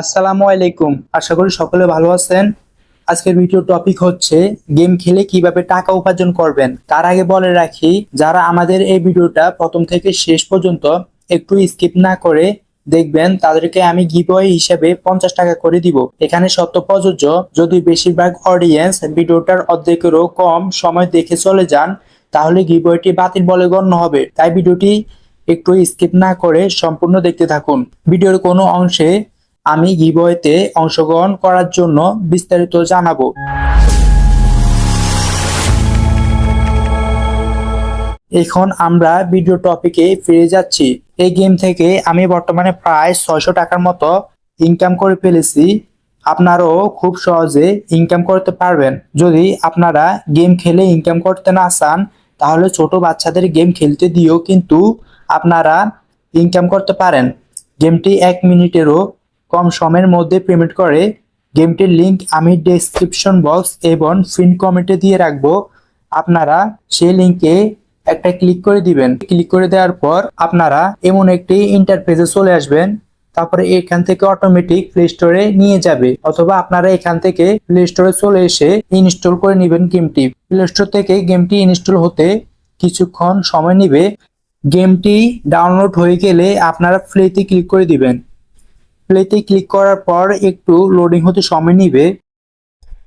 আসসালামু আলাইকুম। আশা করি সকলে ভালো আছেন। আজকের ভিডিও টপিক হচ্ছে গেম খেলে কীভাবে টাকা উপার্জন করবেন। তার আগে বলে রাখি, যারা আমাদের এই ভিডিওটা প্রথম থেকে শেষ পর্যন্ত একটু স্কিপ না করে দেখবেন, তাদেরকে আমি গিভওয়ে হিসেবে পঞ্চাশ টাকা করে দিব। এখানে সত্য প্রযোজ্য, যদি বেশিরভাগ অডিয়েন্স ভিডিওটার অর্ধেকেরও কম সময় দেখে চলে যান, তাহলে গিভওয়েটি বাতিল বলে গণ্য হবে। তাই ভিডিওটি একটু স্কিপ না করে সম্পূর্ণ দেখতে থাকুন। ভিডিওর কোনো অংশে আমি গিভওয়েতে অংশগ্রহণ করার জন্য বিস্তারিত জানাব। এখন আমরা ভিডিও টপিকে ফিরে যাচ্ছি। এই গেম থেকে আমি বর্তমানে প্রায় ছয়শো টাকার মতো ইনকাম করে ফেলেছি। আপনারাও খুব সহজে ইনকাম করতে পারবেন। যদি আপনারা গেম খেলে ইনকাম করতে না চান, তাহলে ছোট বাচ্চাদের গেম খেলতে দিয়েও কিন্তু আপনারা ইনকাম করতে পারেন। গেমটি এক মিনিটেরও কম সময়ের মধ্যে পেমেন্ট করে। গেমটির লিংক আমি ডেসক্রিপশন বক্স এবং ফিন কমেন্টে দিয়ে রাখব। আপনারা সেই লিংকে একটা ক্লিক করে দিবেন। ক্লিক করে দেওয়ার পর আপনারা এমন একটি ইন্টারফেসে চলে আসবেন। তারপরে এখান থেকে অটোমেটিক প্লে স্টোরে নিয়ে যাবে। অথবা আপনারা এখান থেকে প্লে স্টোরে চলে এসে ইনস্টল করে নেবেন গেমটি। প্লে স্টোর থেকে গেমটি ইনস্টল হতে কিছুক্ষণ সময় নেবে। গেমটি ডাউনলোড হয়ে গেলে আপনারা প্লেতে ক্লিক করে দিবেন। প্লেতে ক্লিক করার পর একটু লোডিং হতে সময় নিবে।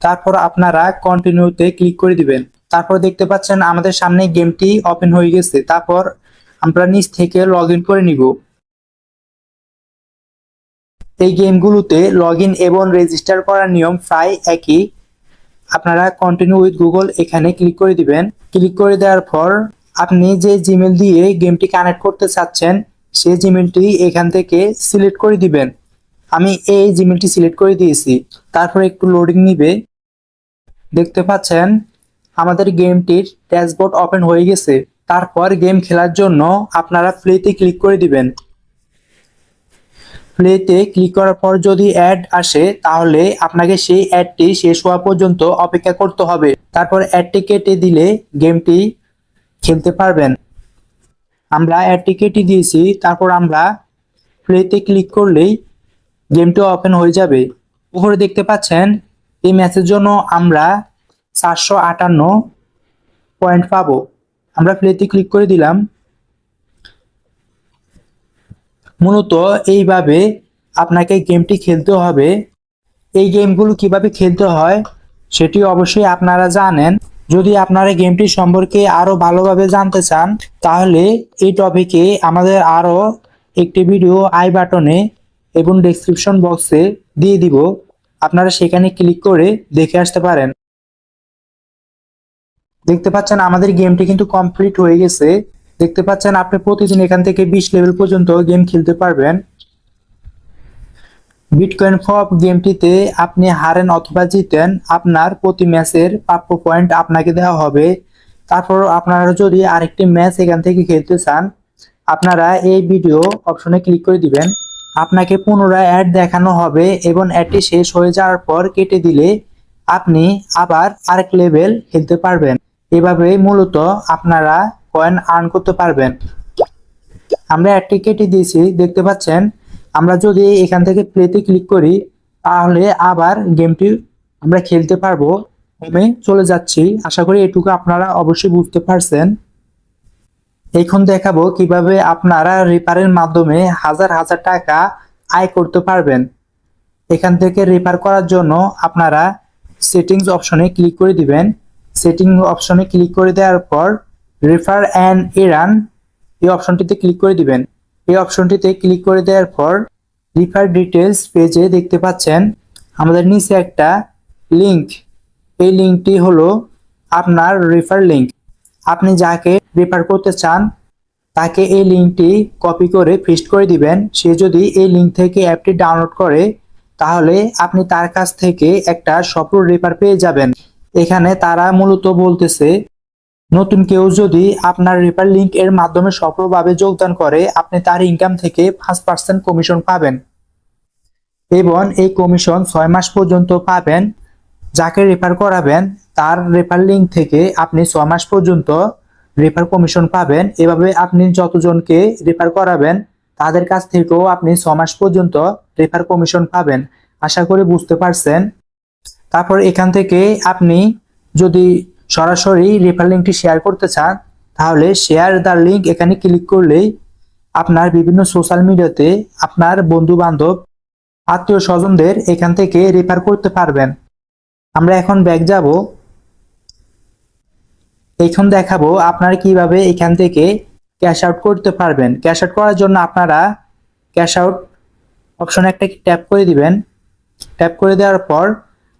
তারপর আপনারা কন্টিনিউতে ক্লিক করে দিবেন। তারপর দেখতে পাচ্ছেন আমাদের সামনে গেমটি ওপেন হয়ে গেছে। তারপর আমরা নিচ থেকে লগ করে নিব। এই গেমগুলোতে লগ এবং রেজিস্টার করার নিয়ম প্রায় একই। আপনারা কন্টিনিউ উইথ গুগল এখানে ক্লিক করে দিবেন। ক্লিক করে দেওয়ার পর আপনি যে জিমেল দিয়ে গেমটি কানেক্ট করতে চাচ্ছেন সেই জিমেলটি এখান থেকে সিলেক্ট করে দিবেন। আমি এই জিমেলটি সিলেক্ট করে দিয়েছি। তারপর একটু লোডিং নিবে। দেখতে পাচ্ছেন, আমাদের গেমটির ড্যাশবোর্ড ওপেন হয়ে গেছে। তারপর গেম খেলার জন্য আপনারা প্লেতে ক্লিক করে দিবেন। প্লেতে ক্লিক করার পর যদি অ্যাড আসে, তাহলে আপনাকে সেই অ্যাডটি শেষ হওয়া পর্যন্ত অপেক্ষা করতে হবে। তারপর অ্যাডটি কেটে দিলে গেমটি খেলতে পারবেন। আমরা অ্যাডটি কেটে দিয়েছি। তারপর আমরা প্লেতে ক্লিক করলেই গেমটি ওপেন হয়ে যাবে। উপরে দেখতে পাচ্ছেন, এই ম্যাচের জন্য আমরা চারশো আটান্ন পয়েন্ট পাবো। আমরা প্লেতে ক্লিক করে দিলাম। মূলত এইভাবে আপনাকে গেমটি খেলতে হবে। এই গেমগুলো কীভাবে খেলতে হয়, সেটি অবশ্যই আপনারা জানেন। যদি আপনারা গেমটি সম্পর্কে আরও ভালোভাবে জানতে চান, তাহলে এই টপিকে আমাদের আরও একটি ভিডিও আই বাটনে এবং ডেসক্রিপশন বক্সে দিয়ে দিব। আপনারা সেখানে ক্লিক করে দেখে আসতে পারেন। দেখতে পাচ্ছেন আমাদের গেমটি কিন্তু কমপ্লিট হয়ে গেছে। দেখতে পাচ্ছেন আপনি প্রতিদিন এখান থেকে বিশ লেভেল পর্যন্ত গেম খেলতে পারবেন। বিটকয়েন ফপ গেমটিতে আপনি হারেন অথবা জিতেন, আপনার প্রতি ম্যাচের প্রাপ্য পয়েন্ট আপনাকে দেওয়া হবে। তারপর আপনারা যদি আরেকটি ম্যাচ এখান থেকে খেলতে চান, আপনারা এই ভিডিও অপশনে ক্লিক করে দিবেন। আপনাকে পুনরায় অ্যাড দেখানো হবে এবং অ্যাডটি শেষ হয়ে যাওয়ার পর কেটে দিলে আপনি আবার আরেক লেভেল খেলতে পারবেন। এভাবে মূলত আপনারা কয়েন আর্ন করতে পারবেন। আমরা অ্যাডটি কেটে দিয়েছি, দেখতে পাচ্ছেন? আমরা যদি এখান থেকে প্লেতে ক্লিক করি, তাহলে আবার গেমটি আমরা খেলতে পারব। হোমে চলে যাচ্ছি। আশা করি এটুকু আপনারা অবশ্যই বুঝতে পারছেন। এখন দেখাবো কীভাবে আপনারা রিপারের মাধ্যমে হাজার হাজার টাকা আয় করতে পারবেন। এখান থেকে রিপার করার জন্য আপনারা সেটিংস অপশনে ক্লিক করে দিবেন। সেটিং অপশনে ক্লিক করে দেওয়ার পর রেফার অ্যান্ড এরান এই অপশনটিতে ক্লিক করে দিবেন। এই অপশনটিতে ক্লিক করে দেওয়ার পর রিফার ডিটেলস পেজে দেখতে পাচ্ছেন আমাদের নিচে একটা লিংক এই লিঙ্কটি হলো আপনার রেফার লিঙ্ক আপনি যাকে রেফার করতে চান, তাকে এই লিঙ্কটি কপি করে পেস্ট করে দিবেন। সে যদি এই লিঙ্ক থেকে অ্যাপটি ডাউনলোড করে, তাহলে আপনি তার কাছ থেকে একটা সফল রেফার পেয়ে যাবেন। এখানে তারা মূলত বলতেছে, নতুন কেউ যদি আপনার রেফার লিঙ্ক এর মাধ্যমে সফলভাবে যোগদান করে, আপনি তার ইনকাম থেকে পাঁচ পার্সেন্ট কমিশন পাবেন। এবং এই কমিশন ছয় মাস পর্যন্ত পাবেন। যাকে রেফার করাবেন, তার রেফার লিঙ্ক থেকে আপনি ছয় মাস পর্যন্ত রেফার কমিশন পাবেন। এভাবে আপনি যতজনকে রেফার করাবেন, তাদের কাছ থেকেও আপনি ছ মাস পর্যন্ত রেফার কমিশন পাবেন। আশা করি বুঝতে পারছেন। তারপর এখান থেকে আপনি যদি সরাসরি রেফার লিঙ্কটি শেয়ার করতে চান, তাহলে শেয়ার দ্য লিঙ্ক এখানে ক্লিক করলেই আপনার বিভিন্ন সোশ্যাল মিডিয়াতে আপনার বন্ধু বান্ধব আত্মীয় স্বজনদের এখান থেকে রেফার করতে পারবেন। আমরা এখন ব্যাগ যাব। এখন দেখাবো আপনারা কীভাবে এখান থেকে ক্যাশ আউট করতে পারবেন। ক্যাশ আউট করার জন্য আপনারা ক্যাশ আউট অপশনে একটা ট্যাপ করে দিবেন। ট্যাপ করে দেওয়ার পর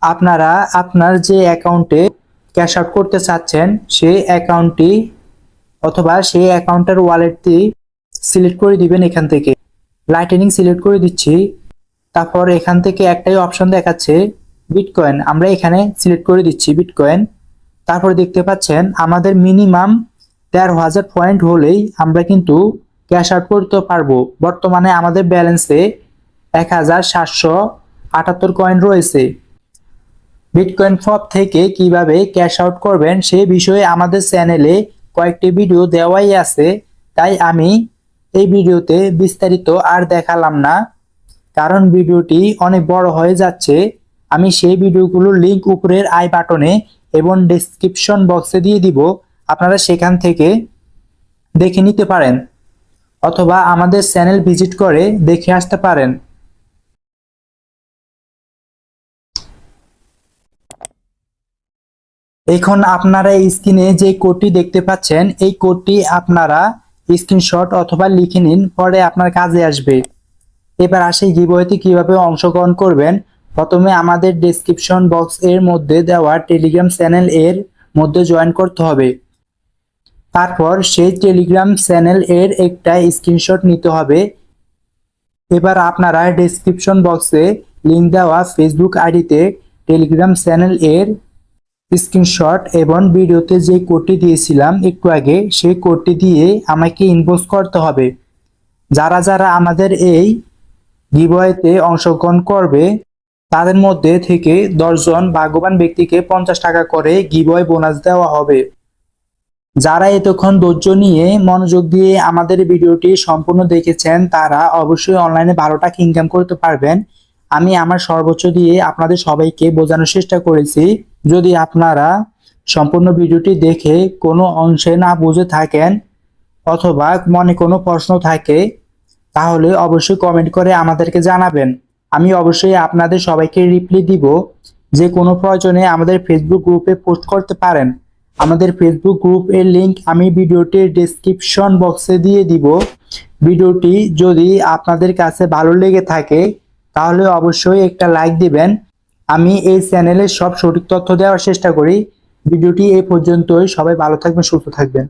আপনারা আপনার যে অ্যাকাউন্টে ক্যাশ আউট করতে চাচ্ছেন, সেই অ্যাকাউন্টটি অথবা সেই অ্যাকাউন্টের ওয়ালেটটি সিলেক্ট করে দিবেন এখান থেকে। লাইটেনিং সিলেক্ট করে দিচ্ছি। তারপর এখান থেকে একটাই অপশন দেখাচ্ছে বিটকয়েন আমরা এখানে সিলেক্ট করে দিচ্ছি বিটকয়েন তারপর দেখতে পাচ্ছেন আমাদের মিনিমাম তেরো হাজার পয়েন্ট হলেই আমরা কিন্তু ক্যাশ আউট করতে পারব। বর্তমানে আমাদের ব্যালেন্সে এক হাজার সাতশো আটাত্তর কয়েন রয়েছে। বিটকয়েন ফপ থেকে কীভাবে ক্যাশ আউট করবেন সে বিষয়ে আমাদের চ্যানেলে কয়েকটি ভিডিও দেওয়াই আছে। তাই আমি এই ভিডিওতে বিস্তারিত আর দেখালাম না। কারণ ভিডিওটি অনেক বড় হয়ে যাচ্ছে। আমি সেই ভিডিওগুলোর লিঙ্ক উপরের আই বাটনে এবং ডেসক্রিপশন বক্সে দিয়ে দিব। আপনারা সেখান থেকে দেখে নিতে পারেন অথবা আমাদের চ্যানেল ভিজিট করে দেখে আসতে পারেন। এখন আপনারা এই স্ক্রিনে যে কোডটি দেখতে পাচ্ছেন, এই কোডটি আপনারা স্ক্রিনশট অথবা লিখে নিন, পরে আপনার কাজে আসবে। এবার আসি গিবইতে কীভাবে অংশগ্রহণ করবেন। প্রথমে আমাদের ডেসক্রিপশন বক্স এর মধ্যে দেওয়া টেলিগ্রাম চ্যানেল এর মধ্যে জয়েন করতে হবে। তারপর সেই টেলিগ্রাম চ্যানেল এর একটা স্ক্রিনশট নিতে হবে। এবার আপনারা ডেসক্রিপশন বক্সে লিংক দেওয়া ফেসবুক আইডিতে টেলিগ্রাম চ্যানেল এর স্ক্রিনশট এবং ভিডিওতে যে কোডটি দিয়েছিলাম একটু আগে, সেই কোডটি দিয়ে আমাকে ইনবক্স করতে হবে। যারা যারা আমাদের এই গিবয়েতে অংশগ্রহণ করবে তাদের মধ্যে থেকে দশজন ভাগ্যবান ব্যক্তিকে পঞ্চাশ টাকা করে গিবয় বোনাস দেওয়া হবে। যারা এতক্ষণ ধৈর্য নিয়ে মনোযোগ দিয়ে আমাদের ভিডিওটি সম্পূর্ণ দেখেছেন, তারা অবশ্যই অনলাইনে বারো টাকা ইনকাম করতে পারবেন। আমি আমার সর্বোচ্চ দিয়ে আপনাদের সবাইকে বোঝানোর চেষ্টা করেছি। যদি আপনারা সম্পূর্ণ ভিডিওটি দেখে কোনো অংশে না বুঝে থাকেন অথবা মনে কোনো প্রশ্ন থাকে, তাহলে অবশ্যই কমেন্ট করে আমাদেরকে জানাবেন। আমি অবশ্যই আপনাদের সবাইকে রিপ্লাই দিব যে কোনো প্রয়োজনে আমাদের ফেসবুক গ্রুপে পোস্ট করতে পারেন। আমাদের ফেসবুক গ্রুপ এর লিংক আমি ভিডিওটির ডেসক্রিপশন বক্সে দিয়ে দিব। ভিডিওটি যদি আপনাদের কাছে ভালো লেগে থাকে, তাহলে অবশ্যই একটা লাইক দিবেন। আমি এই চ্যানেলে সব সঠিক তথ্য দেওয়ার চেষ্টা করি। ভিডিওটি এই পর্যন্তই। সবাই ভালো থাকবেন, সুস্থ থাকবেন।